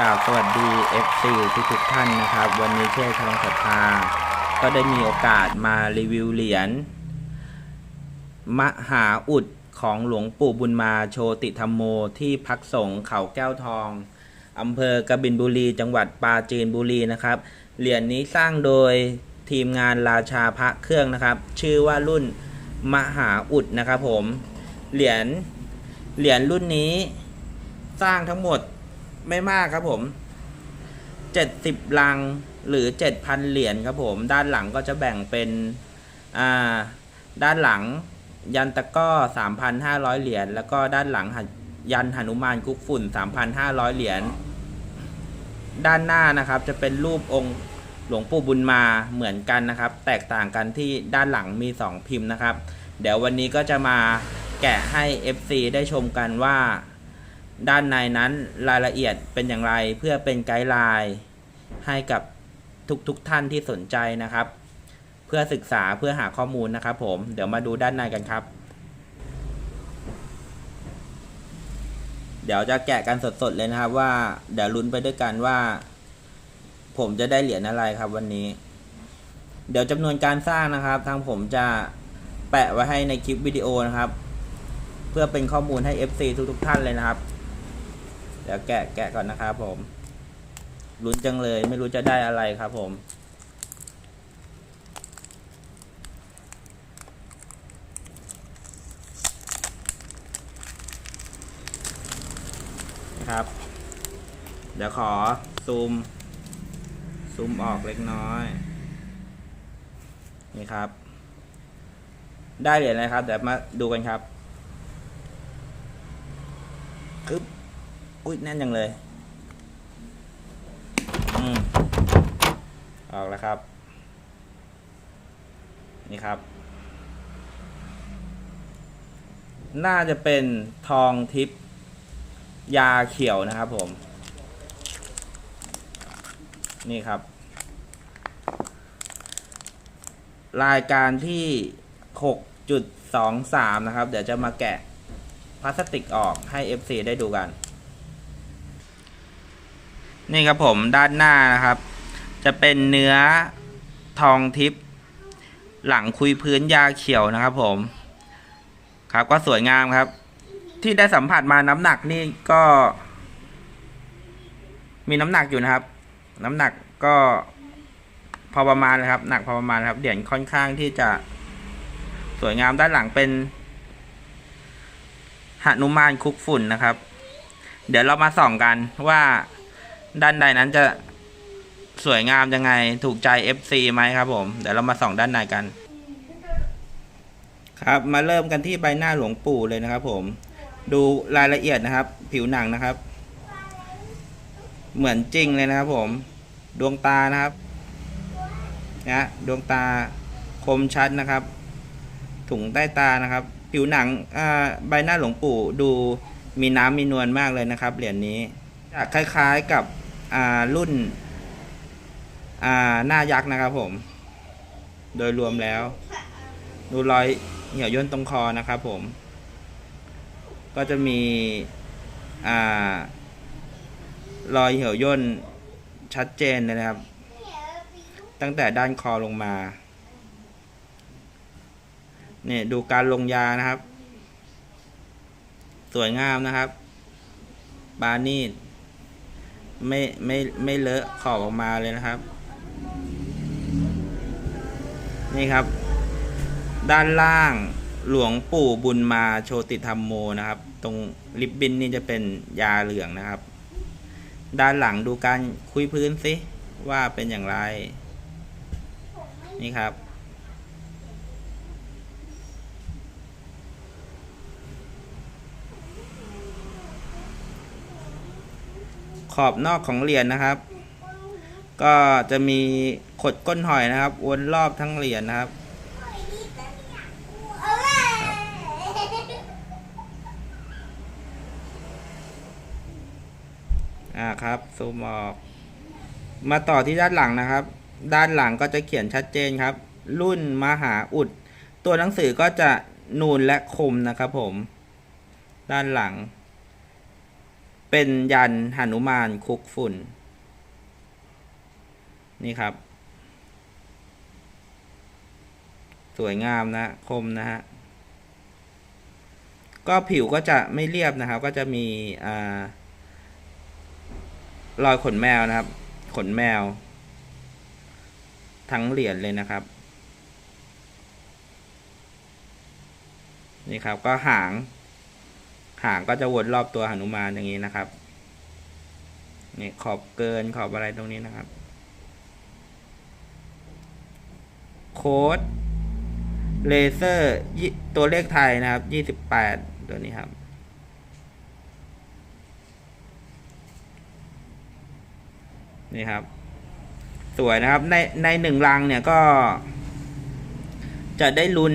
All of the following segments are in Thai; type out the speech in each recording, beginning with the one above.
กราบสวัสดี FC ทุกทุกท่านนะครับ วันนี้เช่ทองศรัทธา ก็ได้มีโอกาสมารีวิวเหรียญมหาอุดของหลวงปู่บุญมาโชติธรรมโมที่พักสงฆ์เขาแก้วทองอำเภอกบินบุรี จังหวัดปราจีนบุรีนะครับ เหรียญนี้สร้างโดยทีมงานราชาพระเครื่องนะครับ ชื่อว่ารุ่นมหาอุดนะครับผม เหรียญเหรียญรุ่นนี้สร้างทั้งหมด ไม่มากครับผมเจ็ดสิบลังหรือเจ็ดพันเหรียญครับผม ด้านหลังก็จะแบ่งเป็นอ่าด้านหลังยันตะก้อสามพันห้าร้อยเหรียญแล้วก็ด้านหลังยันหนุมานกุกฝุ่นสามพันห้าร้อยเหรียญด้านหน้านะครับจะเป็นรูปองค์หลวงปู่บุญมาเหมือนกันนะครับ แตกต่างกันที่ด้านหลังมีสองพิมพ์นะครับ เดี๋ยววันนี้ก็จะมาแกะให้ FC ได้ชมกันว่า ด้านในนั้นรายละเอียดเป็นอย่างไรเพื่อเป็นไกด์ไลน์ให้กับทุกๆทท่านที่สนใจนะครับ เพื่อศึกษาเพื่อหาข้อมูลนะครับ ผมเดี๋ยวมาดูด้านในกันครับ เดี๋ยวจะแกะกันสดๆเลยนะครับว่าเดี๋ยวลุ้นไปด้วยกันว่า ผมจะได้เหรียญอะไรครับวันนี้ เดี๋ยวจำนวนการสร้างนะครับ ทางผมจะแปะไว้ให้ในคลิปวิดีโอนะครับ เพื่อเป็นข้อมูลให้ FC ทุกๆท่านเลยนะครับ เดี๋ยวแกะแกะก่อนนะครับผมลุ้นจังเลยไม่รู้จะได้อะไรครับผม ครับ เดี๋ยวขอซูม ซูมออกเล็กน้อย นี่ครับ ได้เหรียญอะไรครับ เดี๋ยวมาดูกันครับอึ๊บ อุ้ยแน่นจังเลย อืมออกแล้วครับ นี่ครับ น่าจะเป็นทองทิพย์ยาเขียวนะครับผม นี่ครับ รายการที่ 6.23 นะครับ เดี๋ยวจะมาแกะพลาสติกออกให้ FC ได้ดูกัน นี่ครับผมด้านหน้านะครับ จะเป็นเนื้อทองทิพย์หลังคุยพื้นยาเขียวนะครับ ผม ครับก็สวยงามครับ ที่ได้สัมผัสมาน้ำหนักนี่ก็ มีน้ำหนักอยู่นะครับ น้ำหนักก็พอประมาณนะครับ หนักพอประมาณครับเหรียญค่อนข้างที่จะสวยงามด้านหลังเป็นหนุมานคุกฝุ่นนะครับ เดี๋ยวเรามาส่องกันว่า ด้านในนั้นจะสวยงามยังไงถูกใจ FC ไหมครับผมเดี๋ยวเรามาส่องด้านในกัน ครับมาเริ่มกันที่ใบหน้าหลวงปู่เลยนะครับ ผม ดูรายละเอียดนะครับ ผิวหนังนะครับ เหมือนจริงเลยนะครับ ผม ดวงตานะครับนะดวงตาคมชัดนะครับ ถุงใต้ตานะครับ ผิวหนังใบหน้าหลวงปู่ดูมีน้ำมีนวลมากเลยนะครับเหรียญนี้คล้ายๆกับ รุ่นหน้ายักษ์นะครับผม โดยรวมแล้ว ดูรอยเหี่ยวย่นตรงคอนะครับผม ก็จะมีอรอยเหี่ยวย่นชัดเจนเลยนะครับ ตั้งแต่ด้านคอลงมาเนี่ยดูการลงยานะครับ สวยงามนะครับ บานีด ไม่ไม่ไม่เลอะขอบออกมาเลยนะครับ นี่ครับ ด้านล่างหลวงปู่บุญมาโชติธรรมโมนะครับ ตรงริบบิ้นนี่จะเป็นยาเหลืองนะครับ ด้านหลังดูการคุยพื้นสิว่าเป็นอย่างไร นี่ครับ ขอบนอกของเหรียญนะครับ ก็จะมีขดก้นหอยนะครับ วนรอบทั้งเหรียญนะครับ อ่าครับซูมออก มาต่อที่ด้านหลังนะครับ ด้านหลังก็จะเขียนชัดเจนครับ รุ่นมหาอุด ตัวหนังสือก็จะนูนและคมนะครับผม ด้านหลัง เป็นยันหนุมานคุกฝุ่น นี่ครับ สวยงามนะ คมนะฮะ ก็ผิวก็จะไม่เรียบนะครับ ก็จะมีอรอยขนแมวนะครับ ขนแมว ทั้งเหรียญเลยนะครับนี่ครับก็หาง หางก็จะวนรอบตัวหนุมานอย่างนี้นะครับนี่ขอบเกินขอบอะไรตรงนี้นะครับ โค้ดเลเซอร์ยี่ตัวเลขไทยนะครับยี่สิบแปดตัวนี้ครับ นี่ครับ สวยนะครับ ในในหนึ่งลังเนี่ยก็ จะได้ลุ้น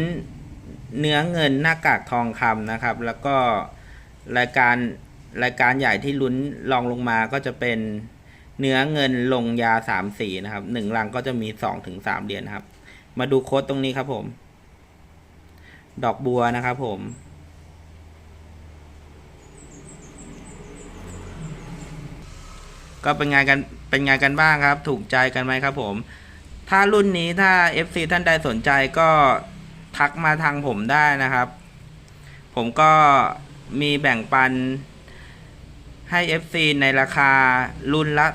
เนื้อเงินหน้ากากทองคำนะครับ แล้วก็ รายการรายการใหญ่ที่ลุ้นลองลงมาก็จะเป็นเนื้อเงินลงยาสามสีนะครับหนึ่งลังก็จะมีสองถึงสามเหรียญนครับ มาดูโค้ดตรงนี้ครับผม ดอกบัวนะครับผม ก็เป็นไงกันเป็นไงกันบ้างครับ ถูกใจกันไหมครับผม ถ้ารุ่นนี้ถ้า FC ท่านใดสนใจก็ทักมาทางผมได้นะครับ ผมก็ มีแบ่งปันให้ FC ในราคารุ่นละ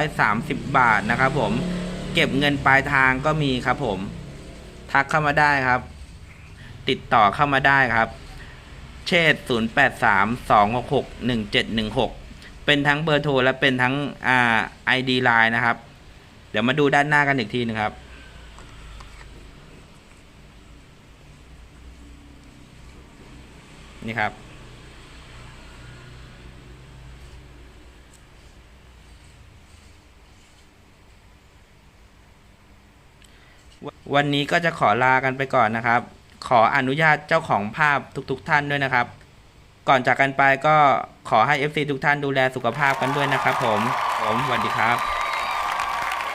230 บาทนะครับผมเก็บเงินปลายทางก็มีครับผม ทักเข้ามาได้ครับ ติดต่อเข้ามาได้ครับ เชษ0 8 3 2 6 6 1 7 1 6 เป็นทั้งเบอร์โทรและเป็นทั้งอ่า ID Line นะครับ เดี๋ยวมาดูด้านหน้ากันอีกทีนึงครับนี่ครับ วันนี้ก็จะขอลากันไปก่อนนะครับ ขออนุญาตเจ้าของภาพทุกๆ ท่านด้วยนะครับ ก่อนจากกันไปก็ขอให้ FC ทุกท่านดูแลสุขภาพกันด้วยนะครับ ผม ผมสวัสดีครับ